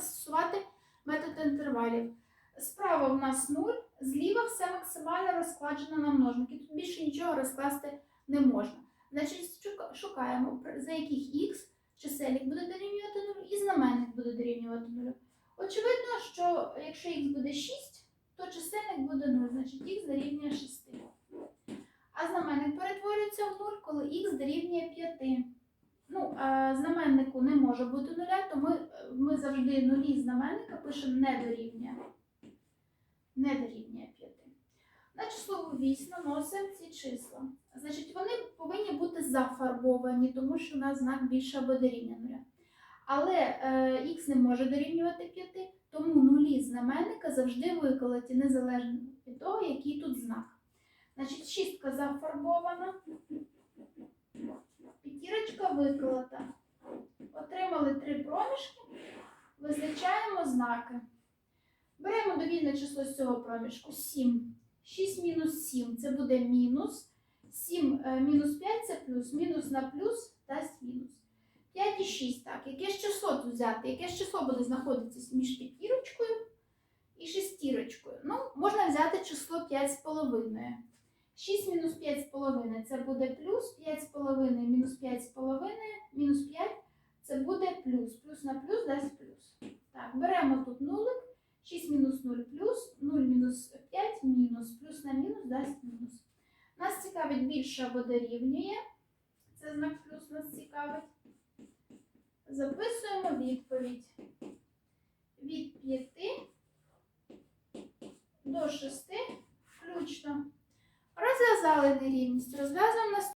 застосувати метод інтервалів. Справа в нас 0, зліва все максимально розкладено на множники. Тут більше нічого розкласти не можна. Значить, шукаємо, за яких х чисельник буде дорівнювати 0 і знаменник буде дорівнювати 0. Очевидно, що якщо х буде 6, то чисельник буде 0, значить х дорівнює 6. А знаменник перетворюється в 0, коли х дорівнює 5. Ну, а знаменнику не може бути нуля, то ми, ми завжди нулі знаменника пишемо не дорівнює. Не дорівнює 5. На числову вісь наносимо ці числа. Значить, вони повинні бути зафарбовані, тому що у нас знак більше або дорівнює нуля. Але е, х не може дорівнювати 5, тому нулі знаменника завжди виколоті, незалежно від того, який тут знак. Значить, шістка зафарбована, п'ятірочка виколота. Визначаємо знаки. Беремо довільне число з цього проміжку 7. 6 мінус 7 це буде мінус. 7 е, мінус 5 це плюс. Мінус на плюс дасть мінус. 5 і 6. Так, яке ж число тут взяти? Яке ж число буде знаходитися між п'ятірочкою і шестірочкою? Ну, можна взяти число 5,5. 6 мінус 5,5 це буде плюс, 5,5 мінус 5,5 мінус 5 це буде плюс. Плюс на плюс дасть плюс. Так, беремо тут нулик. 6 мінус 0 плюс, 0 мінус 5 мінус, плюс на мінус дасть мінус. Нас цікавить більше або дорівнює. Це знак плюс нас цікавить. Записуємо відповідь. Від 5 до 6 включно. Розв'язали нерівність. Розв'язуємо.